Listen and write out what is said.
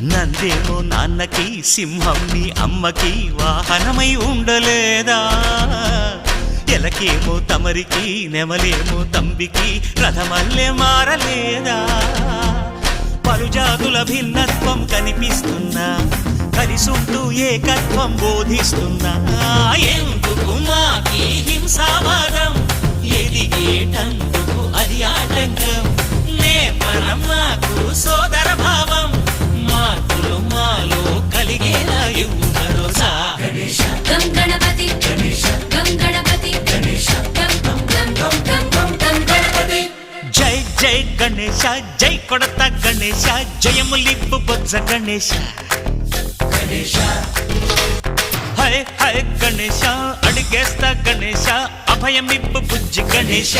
నందేమో నాన్నకి సింహం మీ అమ్మకి వాహనమై ఉండలేదా? ఎలకేమో తమరికి నెమలేమో తంబికి రథమల్లే మారలేదా? పలుజాతుల భిన్నత్వం కనిపిస్తున్నా కలిసుంటూ ఏకత్వం బోధిస్తున్నా. ఏం జై జై గణేశ జై కొడత గణేశ జయములిప్పు బొజ్జ గణేశ. హై హై గణేశ అడిగేస్తా గణేశ అభయమిప్పు బుజ్జి గణేశ.